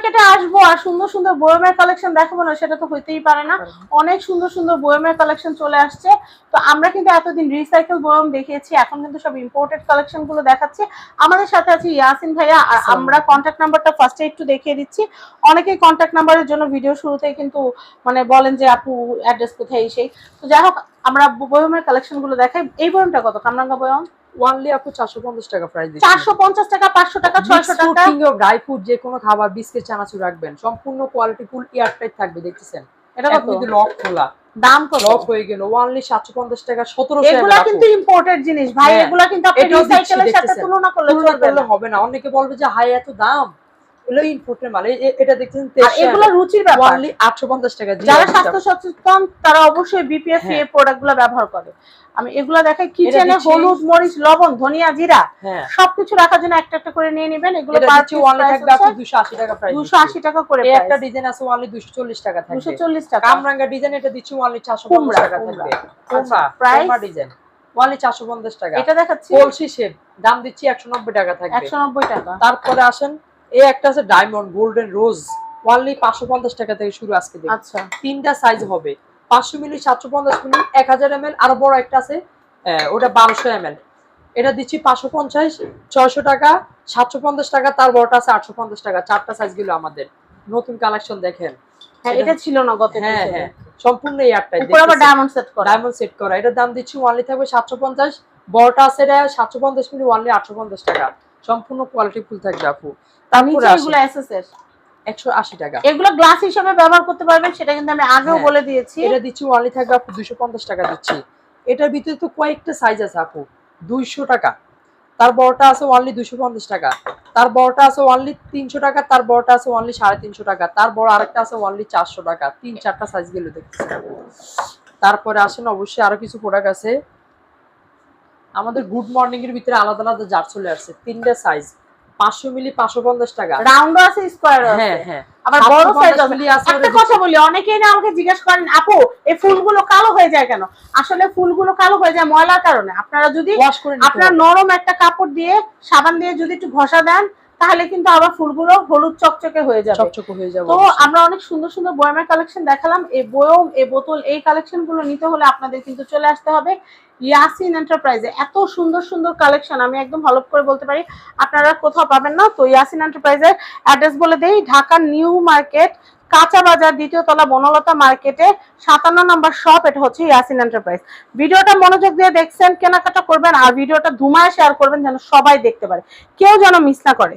মার্কেটে আসব আর সুন্দর সুন্দর বয়মের কালেকশন দেখাবো না সেটা তো হইতেই পারে না। অনেক সুন্দর সুন্দর বয়মের কালেকশন চলে আসছে। তো আমরা কিন্তু এতদিন রিসাইকেল বয়ম দেখিয়েছি এখন কিন্তু সব ইম্পোর্টেড কালেকশনগুলো দেখাচ্ছি। আমাদের সাথে আছে ইয়াসিন ভাইয়া আর আমরা কন্ট্যাক্ট নাম্বারটা ফার্স্টে একটু দেখিয়ে দিচ্ছি। অনেকেই কন্ট্যাক্ট নাম্বারের জন্য ভিডিও শুরুতেই কিন্তু মানে বলেন যে আপু অ্যাড্রেস কোথায়? সেই। তো যাই হোক আমরা বয়মের কালেকশনগুলো দেখাই। এই বয়মটা কত? কামরাঙ্গা বয়ম? ওয়ানলি আপু টাকা প্রাইস দিচ্ছি। চারশো পঞ্চাশ টাকা পাঁচশো টাকা ছয়শো টাকা। ড্রাই ফ্রুট যে কোনো খাবার বিস্কিট চানাচুর রাখবেন। সম্পূর্ণ কোয়ালিটি ফুল এয়ারটাইট থাকবে দেখতেছেন? এটা কত লক খোলা দাম কত? লক হয়ে গেল ওয়ানলি সাতশো পঞ্চাশ টাকা সতেরোশো এগুলা কিন্তু ইম্পোর্টেড জিনিস ভাই। হ্যাঁ, এগুলা কিন্তু আপনি রিসাইকেলের সাথে তুলনা করলে চলবে না। হবে না। অনেকে বলবে যে হাই এত দাম? এগুলো এ- এটা দেখতেছেন আর এগুলো রুচির ব্যাপার। ওয়ানলি আটশো পঞ্চাশ টাকা যারা স্বাস্থ্য সচেতন তারা অবশ্যই বিপিএফ হ্যাঁ। এর প্রোডাক্ট ব্যবহার করে। আমি এগুলা দেখাই কিচেনে হলুদ মরিচ লবণ ধনিয়া জিরা হ্যাঁ। সবকিছু রাখার জন্য একটা একটা করে নিয়ে নেবেন। এগুলো থাকবে আপনি দুশো আশি টাকা প্রাইস দুশো আশি টাকা করে এই একটা ডিজাইন আছে ওয়ানলি দুশো চল্লিশ টাকা থাকবে। দুশো চল্লিশ টাকা। কামরাঙ্গা ডিজাইন এটা দিচ্ছি কুমড়া, পঞ্চাশ টাকা কুমড়া। থাকবে। আচ্ছা? কুমড়া ডিজাইন চারশো পঞ্চাশ টাকা। এটা দেখাচ্ছি। কলসি শেপ দাম দিচ্ছি একশো নব্বই টাকা থাকবে। একশো নব্বই টাকা। তারপরে আসেন এই একটা আছে ডায়মন্ড গোল্ডেন রোজ। ওয়ানলি পাঁচশো পঞ্চাশ টাকা থেকে শুরু আজকে আচ্ছা। তিনটা সাইজ হবে। পাঁচশো মিলি সাতশো পঞ্চাশ মিলি এক হাজার এম এল আরও বড় একটা আছে ওটা বারোশো এম এল এটা দিচ্ছি পাঁচশো পঞ্চাশ ছয়শো টাকা সাতশো পঞ্চাশ টাকা তার বড়টা আছে আটশো পঞ্চাশ টাকা। চারটা সাইজগুলো আমাদের। নতুন কালেকশন দেখেন। হ্যাঁ এটা ছিল না গত হ্যাঁ হ্যাঁ। সম্পূর্ণ এয়ারটাই উপরে আবার ডায়মন্ড সেট করা। ডায়মন্ড সেট করা। এটার দাম দিচ্ছি ওয়ানলি থাকবে সাতশো পঞ্চাশ বড়টা আছে এটা সাতশো পঞ্চাশ মিলি ওয়ানলি আটশো পঞ্চাশ টাকা। সম্পূর্ণ কোয়ালিটি ফুল থাকবে আপু। তারপরে এগুলো এসএসএস একশো আশি টাকা। এগুলো গ্লাস হিসেবে ব্যবহার করতে পারবেন সেটা কিন্তু আমি আগেও হ্যাঁ। বলে দিয়েছি। এটা দিচ্ছি থাকবে আপু দুইশো পঞ্চাশ টাকা দিচ্ছি। এটার ভিতরে তো কয়েকটা সাইজ আছে আপু দুইশো টাকা। তার বড়টা আছে ওয়ানলি দুইশো পঞ্চাশ টাকা। তার বড়টা আছে ওয়ানলি তিনশো টাকা তার বড়টা আছে ওয়ানলি সাড়ে তিনশো টাকা। তার বড় আরেকটা আছে ওয়ানলি চারশো টাকা। তিন চারটা সাইজগুলো দেখতেছি। আপু। তারপরে আসেন অবশ্যই আরও কিছু প্রোডাক্ট আছে। আমাদের গুড মর্নিং এর ভিতরে আলাদা আলাদা জার চলে আসছে তিনটা সাইজ পাঁচশো মিলি পাঁচশো পঞ্চাশ টাকা। রাউন্ড আছে স্কোয়ার আছে। হ্যাঁ হ্যাঁ। আবার বড় সাইজ আছে। একটা কথা বলি অনেকেই না আমাকে জিজ্ঞেস করেন আপু এই ফুলগুলো কালো হয়ে যায় কেন? আসলে ফুলগুলো কালো হয়ে যায় ময়লার কারণে। আপনারা যদি আপনার নরম একটা কাপড় দিয়ে সাবান দিয়ে যদি একটু ঘষা দেন তাহলে কিন্তু আবার ফুলগুলো হলুদ চকচকে হয়ে যাবে। চকচকে হয়ে যাবে তো আমরা অনেক সুন্দর সুন্দর বয়ামের কালেকশন দেখালাম। এই বয়ম এই বোতল এই কালেকশনগুলো নিতে হলে আপনাদের কিন্তু চলে আসতে হবে ইয়াসিন এন্টারপ্রাইজে এত সুন্দর সুন্দর কালেকশন আমি একদম ভালো করে বলতে পারি। আপনারা কোথাও পাবেন না। তো ইয়াসিন এন্টারপ্রাইজের অ্যাড্রেস বলে দেই ঢাকা নিউ মার্কেট কাঁচা বাজার দ্বিতীয় তলা বনলতা মার্কেটে সাতান্ন নম্বর শপ এটা হচ্ছে ইয়াসিন এন্টারপ্রাইজ ভিডিওটা মনোযোগ দিয়ে দেখছেন কেনাকাটা করবেন আর ভিডিওটা ধুমায় শেয়ার করবেন যেন সবাই দেখতে পারে। কেউ যেন মিস না করে।